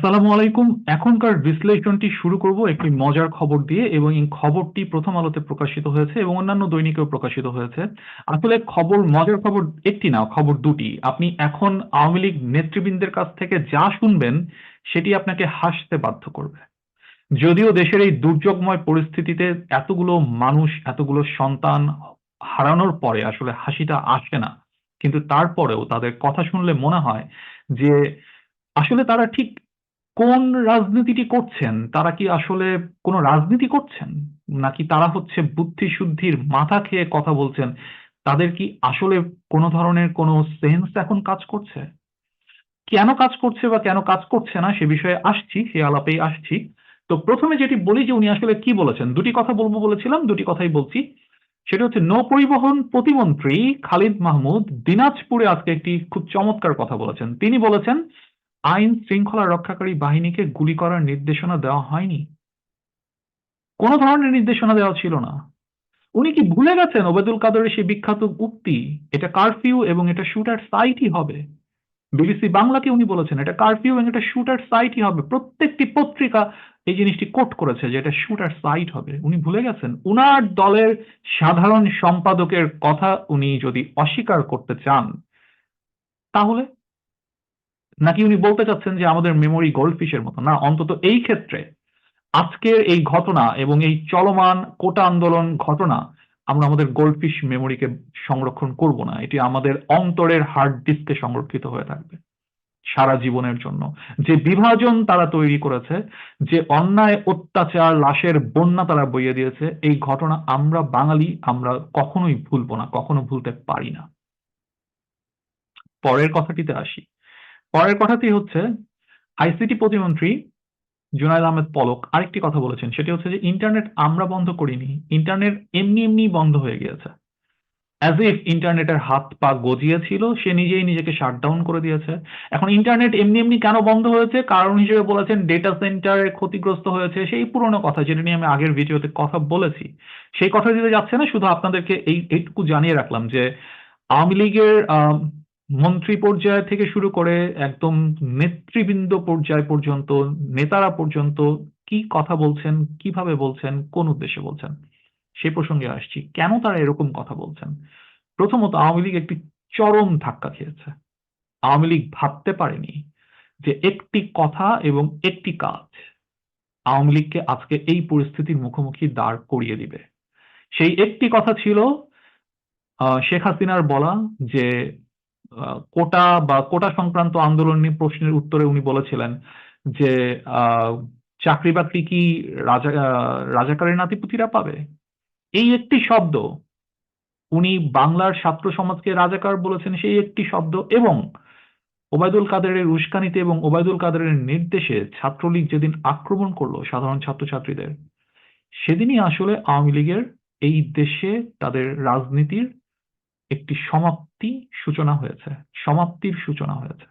আসসালামু আলাইকুম। এখনকার বিশ্লেষণটি শুরু করব একটি মজার খবর দিয়ে এবং এই খবরটি প্রথম আলোতে প্রকাশিত হয়েছে এবং অন্যান্য দৈনিকেও প্রকাশিত হয়েছে। আসলে খবর, মজার খবর একটি না, খবর দুটি। আপনি এখন আওয়ামী লীগ নেতৃবৃন্দের কাছ থেকে যা শুনবেন, সেটি আপনাকে হাসতে বাধ্য করবে। যদিও দেশের এই দুর্যোগময় পরিস্থিতিতে এতগুলো মানুষ, এতগুলো সন্তান হারানোর পরে আসলে হাসিটা আসে না। কিন্তু তারপরেও তাদের কথা শুনলে মনে হয় যে আসলে তারা ঠিক কোন রাজনীতিটি করছেন? তারা কি আসলে কোনো রাজনীতি করছেন? নাকি তারা হচ্ছে বুদ্ধি শুদ্ধির মাথা খেয়ে কথা বলছেন? তাদের কি আসলে কোনো ধরনের কোনো সেন্স এখন কাজ করছে? কেন কাজ করছে বা কেন কাজ করছে না সে বিষয়ে আসছি, সে আলাপেই আসছি। তো প্রথমে যেটি বলি যে উনি আসলে কি বলেছেন? দুটি কথা বলব বলেছিলাম, দুটি কথাই বলছি। সেটা হচ্ছে নৌপরিবহন প্রতিমন্ত্রী খালিদ মাহমুদ দিনাজপুরে আজকে একটি খুব চমৎকার কথা বলেছেন। তিনি বলেছেন আইন শৃঙ্খলা রক্ষাকারী বাহিনীকে গুলি করার নির্দেশনা দেওয়া হয়নি। কোনো ধরনের নির্দেশনা দেওয়া ছিল না। উনি কি ভুলে গেছেন ওবেদুল কাদরের সেই বিখ্যাত উক্তি, এটা কারফিউ এবং এটা শুটার সাইটই হবে বিবিসি বাংলাকে উনি বলেছেন, এটা কারফিউ এবং এটা শুটার সাইটই হবে প্রত্যেকটি পত্রিকা এই জিনিসটি কোট করেছে যে এটা শুটার সাইট হবে। উনি ভুলে গেছেন। উনার দলের সাধারণ সম্পাদকের কথা উনি যদি অস্বীকার করতে চান, তাহলে নাকি উনি বলতে চাচ্ছেন যে আমাদের মেমোরি গোল্ডফিশের মতো? না, অন্তত এই ক্ষেত্রে আজকের এই ঘটনা এবং এই চলমান কোটা আন্দোলন ঘটনা আমরা আমাদের গোল্ডফিশ মেমোরিকে সংরক্ষণ করব না। এটি আমাদের অন্তরের হার্ড ডিস্কে সংরক্ষিত হয়ে থাকবে সারা জীবনের জন্য। যে বিভাজন তারা তৈরি করেছে, যে অন্যায়, অত্যাচার, লাশের বন্যা তারা বইয়ে দিয়েছে, এই ঘটনা আমরা বাঙালি আমরা কখনোই ভুলবো না, কখনো ভুলতে পারি না। পরের কথাটিতে আসি। পরের কথাটি হচ্ছে আইসিটি প্রতিমন্ত্রী জুনায়দ আহমেদ পলক আরেকটি কথা বলেছেন, সেটি হচ্ছে যে ইন্টারনেট আমরা বন্ধ করিনি, ইন্টারনেট এমনি এমনি বন্ধ হয়ে গিয়েছে। অ্যাজ ইফ ইন্টারনেটের হাত পা গজিয়েছিল, সে নিজেই নিজেকে শাটডাউন করে দিয়েছে। এখন ইন্টারনেট এমনি এমনি কেন বন্ধ হয়েছে? কারণ হিসেবে বলেছেন ডেটা সেন্টারে ক্ষতিগ্রস্ত হয়েছে, সেই পুরনো কথা যেটা নিয়ে আমি আগের ভিডিওতে কথা বলেছি। সেই কথা দিতে যাচ্ছে না, শুধু আপনাদেরকে এই, এইটুকু জানিয়ে রাখলাম যে আওয়ামী লীগের মন্ত্রী পর্যায় থেকে শুরু করে একদম নেতৃবৃন্দ পর্যায় পর্যন্ত, নেতারা পর্যন্ত কি কথা বলছেন, কীভাবে বলছেন, কোন উদ্দেশ্যে বলছেন, সে প্রসঙ্গে আসছি। কেন তারা এরকম কথা বলছেন? প্রথমত আওয়ামী লীগ একটি চরম ধাক্কা খেয়েছে। আওয়ামী লীগ ভাবতে পারেনি যে একটি কথা এবং একটি কাজ আওয়ামী লীগকে আজকে এই পরিস্থিতির মুখোমুখি দাঁড় করিয়ে দিবে। সেই একটি কথা ছিল শেখ হাসিনার বলা যে কোটা বা কোটা সংক্রান্ত আন্দোলন নিয়ে প্রশ্নের উত্তরে উনি বলেছিলেন যে চাকরি বাকরি কি রাজা রাজাকারের নাতিপুতিরা পাবে? এই একটি শব্দ উনি বাংলার ছাত্র সমাজকে রাজাকার বলেছেন সেই একটি শব্দ এবং ওবায়দুল কাদেরের উস্কানিতে এবং ওবায়দুল কাদেরের নির্দেশে ছাত্রলীগ যেদিন আক্রমণ করল সাধারণ ছাত্রছাত্রীদের, সেদিনই আসলে আওয়ামী লীগের এই দেশে তাদের রাজনীতির একটি সমাপ্তি সূচনা হয়েছে, সমাপ্তির সূচনা হয়েছে।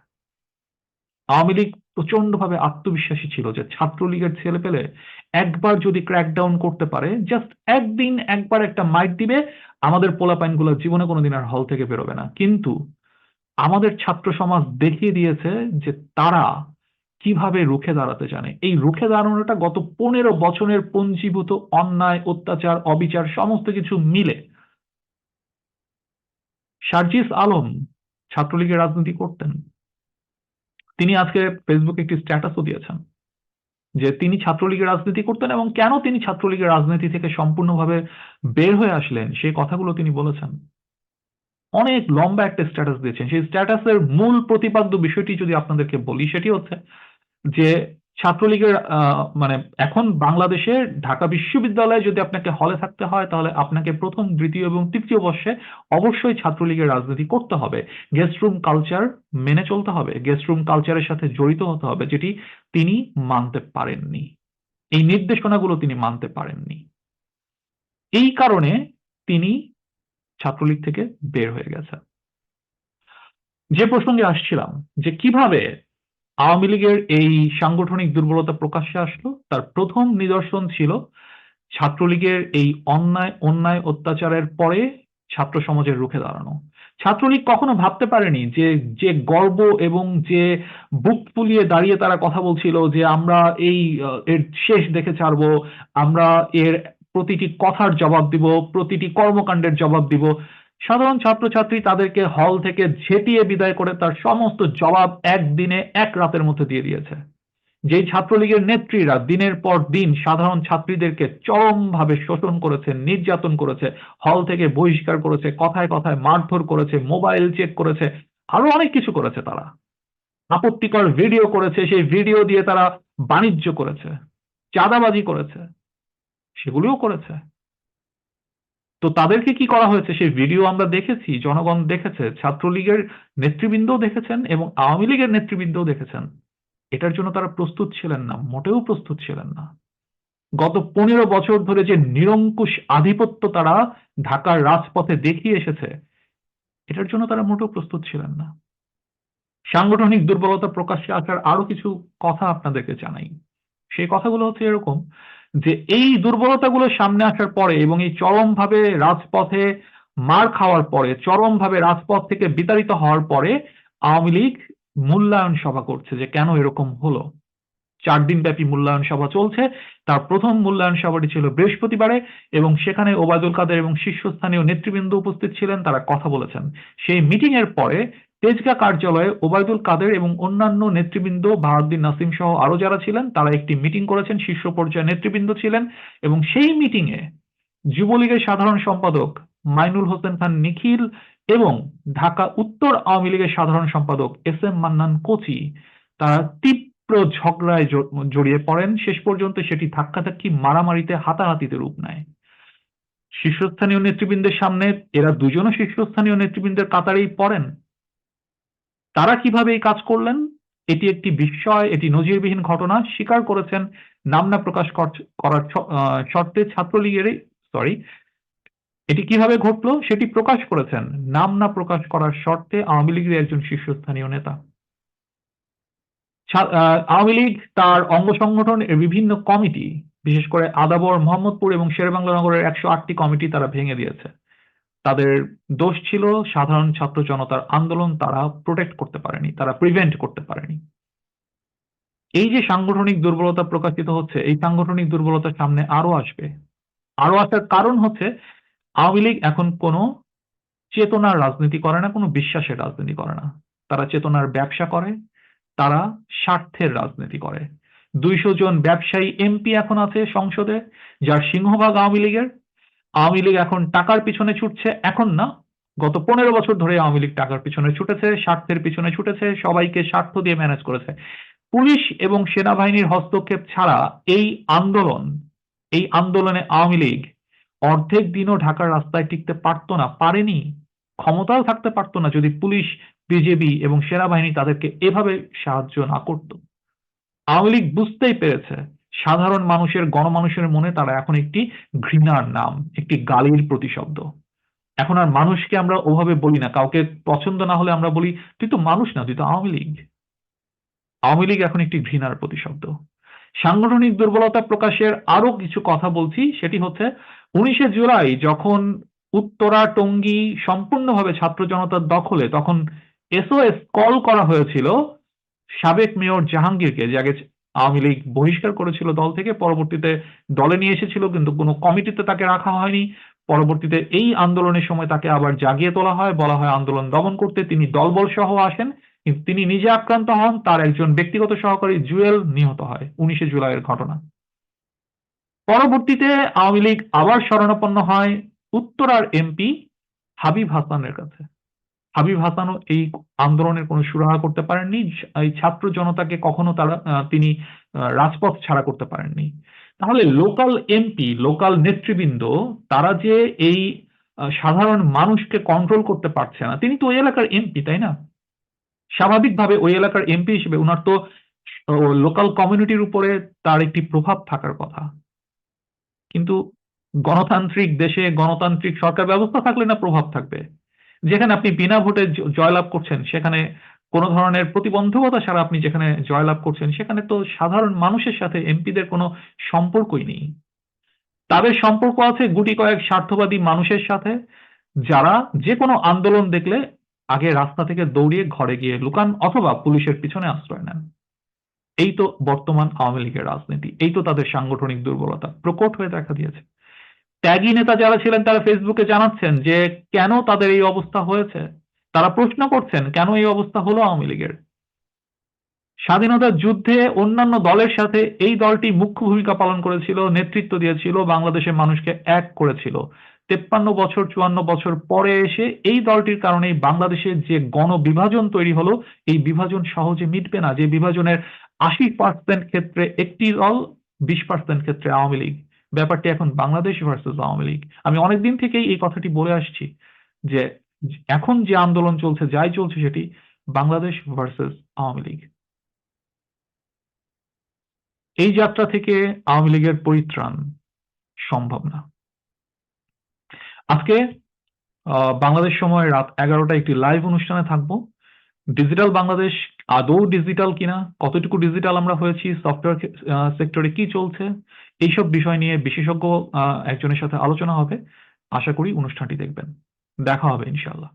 আওয়ামী লীগ প্রচন্ডভাবে আত্মবিশ্বাসী ছিল যে ছাত্রলীগের ছেলে পেলে একবার যদি ক্র্যাকডাউন করতে পারে জাস্ট একদিন একবার একটা মাইট দিবে, আমাদের পোলাপাইনগুলো জীবনে কোনোদিন আর হল থেকে বেরোবে না। কিন্তু আমাদের ছাত্র সমাজ দেখিয়ে দিয়েছে যে তারা কীভাবে রুখে দাঁড়াতে জানে। এই রুখে দাঁড়ানোটা গত পনেরো বছরের পঞ্জীভূত অন্যায়, অত্যাচার, অবিচার, সমস্ত কিছু মিলে শারজিস আলম ছাত্রলীগের রাজনীতি করতেন। তিনি আজকে ফেসবুকে একটি স্ট্যাটাসও দিয়েছেন যে তিনি ছাত্রলীগের রাজনীতি করতেন এবং কেন তিনি ছাত্রলীগের রাজনীতি থেকে সম্পূর্ণভাবে বের হয়ে আসলেন সেই কথাগুলো তিনি বলেছেন। অনেক লম্বা একটা স্ট্যাটাস দিয়েছেন। সেই স্ট্যাটাসের মূল প্রতিপাদ্য বিষয়টি যদি আপনাদেরকে বলি সেটি হচ্ছে যে ছাত্রলীগের মানে এখন বাংলাদেশে ঢাকা বিশ্ববিদ্যালয়ে যদি আপনাকে হলে থাকতে হয়, তাহলে আপনাকে প্রথম, দ্বিতীয় এবং তৃতীয় বর্ষে অবশ্যই ছাত্রলীগের রাজনীতি করতে হবে। গেস্ট রুম কালচার মেনে চলতে হবে, গেস্ট রুম কালচারের সাথে জড়িত হতে হবে, যেটি তিনি মানতে পারেননি। এই নির্দেশনাগুলো তিনি মানতে পারেননি। এই কারণে তিনি ছাত্রলীগ থেকে বের হয়ে গেছে যে প্রসঙ্গে আসছিলাম, যে কীভাবে আওয়ামী লীগের এই সাংগঠনিক দুর্বলতা প্রকাশ্যে আসলো। তার প্রথম নিদর্শন ছিল ছাত্রলীগের এই অন্যায় অন্যায় অত্যাচারের পরে ছাত্র সমাজের রুখে দাঁড়ানো। ছাত্রলীগ কখনো ভাবতে পারেনি যে যে গর্ব এবং যে বুক ফুলিয়ে দাঁড়িয়ে তারা কথা বলছিল যে, আমরা এই এর শেষ দেখে ছাড়বো, আমরা এর প্রতিটি কথার জবাব দিব, প্রতিটি কর্মকাণ্ডের জবাব দিব। সাধারণ ছাত্রছাত্রী তাদেরকে হল থেকে ঝেঁটিয়ে বিদায় করে তার সমস্ত জবাব একদিনে এক রাতের মধ্যে দিয়ে দিয়েছে। যেই ছাত্রলীগের নেত্রীরা দিনের পর দিন সাধারণ ছাত্রীদেরকে চরমভাবে শোষণ করেছে, নির্যাতন করেছে হল থেকে বহিষ্কার করেছে, কথায় কথায় মারধর করেছে মোবাইল চেক করেছে, আরও অনেক কিছু করেছে তারা। আপত্তিকর ভিডিও করেছে, সেই ভিডিও দিয়ে তারা বাণিজ্য করেছে, চাঁদাবাজি করেছে, সেগুলিও করেছে। তো তাদেরকে কি করা হয়েছে? সেই ভিডিও আমরা দেখেছি, জনগণ দেখেছে, ছাত্রলীগের নেতৃবৃন্দও দেখেছেন এবং আওয়ামী লীগের নেতৃবৃন্দও দেখেছেন। এটার জন্য তারা প্রস্তুত ছিলেন না, মোটেও প্রস্তুত ছিলেন না। গত পনেরো বছর ধরে যে নিরঙ্কুশ আধিপত্য তারা ঢাকার রাজপথে দেখিয়ে এসেছে, এটার জন্য তারা মোটেও প্রস্তুত ছিলেন না। সাংগঠনিক দুর্বলতা প্রকাশ্যে আসার আরও কিছু কথা আপনাদেরকে জানাই। সেই কথাগুলো হচ্ছে এরকম যে এই দুর্বলতাগুলো সামনে আসার পরে এবং এই চরমভাবে রাজপথে মার খাওয়ার পরে, চরমভাবে রাজপথ থেকে বিতাড়িত হওয়ার পরে আওয়ামী লীগ মূল্যায়ন সভা করছে যে কেন এরকম হলো। চার দিন ব্যাপী মূল্যায়ন সভা চলছে। তার প্রথম মূল্যায়ন সভাটি ছিল বৃহস্পতিবারে এবং সেখানে ওবায়দুল কাদের এবং শীর্ষস্থানীয় নেতৃবৃন্দ উপস্থিত ছিলেন, তারা কথা বলেছেন। সেই মিটিং এর পরে তেজগা কার্যালয়ে ওবায়দুল কাদের এবং অন্যান্য নেতৃবৃন্দ বাহাউদ্দিন নাসিম সহ আরও যারা ছিলেন, তারা একটি মিটিং করেছেন, শীর্ষ পর্যায়ে নেতৃবৃন্দ ছিলেন এবং সেই মিটিং এ যুবলীগের সাধারণ সম্পাদক মাইনুল হোসেন খান নিখিল এবং ঢাকা উত্তর আওয়ামী লীগের সাধারণ সম্পাদক এস এম মান্নান কোচি, তারা তীব্র ঝগড়ায় জড়িয়ে পড়েন। শেষ পর্যন্ত সেটি ধাক্কাধাক্কি মারামারিতে হাতাহাতিতে রূপ নেয়। শীর্ষস্থানীয় নেতৃবৃন্দের সামনে এরা দুজনও শীর্ষস্থানীয় নেতৃবৃন্দের কাতারেই পড়েন। তারা কীভাবে এই কাজ করলেন? এটি একটি বিস্ময়, এটি নজিরবিহীন ঘটনা। স্বীকার করেছেন নাম না প্রকাশ কর- করার শর্তে ছাত্রলীগের সরি এটি কীভাবে ঘটলো? সেটি প্রকাশ করেছেন নাম না প্রকাশ করার শর্তে আওয়ামী লীগের একজন শীর্ষস্থানীয় নেতা। আওয়ামী লীগ তার অঙ্গ সংগঠন এর বিভিন্ন কমিটি, বিশেষ করে আদাবর, মোহাম্মদপুর এবং শেরেবাংলা নগরের একশো আটটি কমিটি তারা ভেঙে দিয়েছে। তাদের দোষ ছিল সাধারণ ছাত্র জনতার আন্দোলন তারা প্রোটেক্ট করতে পারেনি, তারা প্রিভেন্ট করতে পারেনি। এই যে সাংগঠনিক দুর্বলতা প্রকাশিত হচ্ছে, এই সাংগঠনিক দুর্বলতা সামনে আরও আসবে। আরও আসার কারণ হচ্ছে, আওয়ামী লীগ এখন কোনো চেতনার রাজনীতি করে না, কোনো বিশ্বাসের রাজনীতি করে না। তারা চেতনার ব্যবসা করে, তারা স্বার্থের রাজনীতি করে। দুইশো জন ব্যবসায়ী এমপি এখন আছে সংসদে, যার সিংহভাগ আওয়ামী লীগের। আওয়ামী লীগ এখন টাকার পিছনে ছুটছে, এখন না। গত পনেরো বছর ধরে আওয়ামী লীগ টাকার পিছনে ছুটেছে, স্বার্থের পিছনে ছুটেছে, সবাইকে স্বার্থ দিয়ে ম্যানেজ করেছে। পুলিশ এবং সেনাবাহিনীর হস্তক্ষেপ ছাড়া এই আন্দোলন, এই আন্দোলনে আওয়ামী লীগ অর্ধেক দিনও ঢাকার রাস্তায় টিকতে পারতো না, পারেনি, ক্ষমতাও থাকতে পারতো না যদি পুলিশ, বিজেপি এবং সেনাবাহিনী তাদেরকে এভাবে সাহায্য না করত। আওয়ামী লীগ বুঝতেই পেরেছে সাধারণ মানুষের, গণমানুষের মনে তারা এখন একটি ঘৃণার নাম, একটি গালির প্রতিশব্দ। এখন আর মানুষকে আমরা ওভাবে বলি না, কাউকে পছন্দ না হলে আমরা বলি, তুই তো মানুষ না, তুই তো আওয়ামী লীগ। আওয়ামী লীগ এখন একটি ঘৃণার প্রতিশব্দ। সাংগঠনিক দুর্বলতা প্রকাশের আরও কিছু কথা বলছি, সেটি হচ্ছে উনিশে জুলাই যখন উত্তরা টঙ্গী সম্পূর্ণভাবে ছাত্র জনতার দখলে, তখন এসওএস কল করা হয়েছিল সাবেক মেয়র জাহাঙ্গীরকে যাকে আওয়ামী লীগ বহিষ্কার করেছিল দল থেকে, পরবর্তীতে দলে নিয়ে এসেছিল, কিন্তু কোনো কমিটিতে তাকে রাখা হয়নি। পরবর্তীতে এই আন্দোলনের সময় তাকে আবার জাগিয়ে তোলা হয়। বলা হয় আন্দোলন দমন করতে তিনি দলবল সহ আসেন, কিন্তু তিনি নিজে আক্রান্ত হন, তার একজন ব্যক্তিগত সহকারী জুয়েল নিহত হয় উনিশে জুলাইয়ের ঘটনা। পরবর্তীতে আওয়ামী লীগ আবার শরণাপন্ন হয় উত্তরার এমপি হাবিব হাসানের কাছে। হাবিব হাসানও এই আন্দোলনের কোনো সুরাহা করতে পারেননি। এই ছাত্র জনতাকে কখনো তারা তিনি রাজপথ ছাড়া করতে পারেননি। তাহলে লোকাল এমপি, লোকাল নেতৃবৃন্দ, তারা যে এই সাধারণ মানুষকে কন্ট্রোল করতে পারছে না, তিনি তো ওই এলাকার এমপি, তাই না? স্বাভাবিকভাবে ওই এলাকার এমপি হিসেবে ওনার তো লোকাল কমিউনিটির উপরে তার একটি প্রভাব থাকার কথা। কিন্তু গণতান্ত্রিক দেশে গণতান্ত্রিক সরকার ব্যবস্থা থাকলে না প্রভাব থাকবে? যেখানে আপনি বিনা ভোটে জয়লাভ করছেন, সেখানে কোনো ধরনের প্রতিবন্ধকতা ছাড়া আপনি যেখানে জয়লাভ করছেন, সেখানে তো সাধারণ মানুষের সাথে এমপিদের কোনো সম্পর্কই নেই। তাদের সম্পর্ক আছে গুটি কয়েক স্বার্থবাদী মানুষের সাথে, যারা যে কোনো আন্দোলন দেখলে আগে রাস্তা থেকে দৌড়িয়ে ঘরে গিয়ে লুকান অথবা পুলিশের পিছনে আশ্রয় নেন। এই তো বর্তমান আওয়ামী লীগের রাজনীতি, এই তো তাদের সাংগঠনিক দুর্বলতা, প্রকট হয়ে দেখা দিয়েছে। ত্যাগী নেতা যারা ছিলেন, তারা ফেসবুকে জানাচ্ছেন যে, কেন তাদের এই অবস্থা হয়েছে? তারা প্রশ্ন করছেন, কেন এই অবস্থা হলো আওয়ামী লীগের? স্বাধীনতার যুদ্ধে অন্যান্য দলের সাথে এই দলটি মুখ্য ভূমিকা পালন করেছিল, নেতৃত্ব দিয়েছিল, বাংলাদেশের মানুষকে এক করেছিল। তেপ্পান্ন বছর, চুয়ান্ন বছর পরে এসে এই দলটির কারণেই বাংলাদেশের যে গণবিভাজন তৈরি হলো, এই বিভাজন সহজে মিটবে না। যে বিভাজনের আশি পার্সেন্ট ক্ষেত্রে একটি দল, বিশ পার্সেন্ট ক্ষেত্রে আওয়ামী লীগ। ব্যাপারটি এখন বাংলাদেশ ভার্সেস আওয়ামী লীগ। আমি অনেকদিন থেকেই এই কথাটি বলে আসছি যে, এখন যে আন্দোলন চলছে, যাই চলছে সেটি বাংলাদেশ ভার্সেস আওয়ামী লীগ। এই যাত্রা থেকে আওয়ামী লীগের পরিত্রাণ সম্ভব না। আজকে বাংলাদেশ সময় রাত এগারোটা একটি লাইভ অনুষ্ঠানে থাকব। ডিজিটাল বাংলাদেশ আদৌ ডিজিটাল কিনা, কতটুকু ডিজিটাল আমরা হয়েছি সফটওয়্যার সেক্টরে কি চলছে, এইসব বিষয় নিয়ে বিশেষজ্ঞ একজনের সাথে আলোচনা হবে। আশা করি অনুষ্ঠানটি দেখবেন। দেখা হবে, ইনশাআল্লাহ।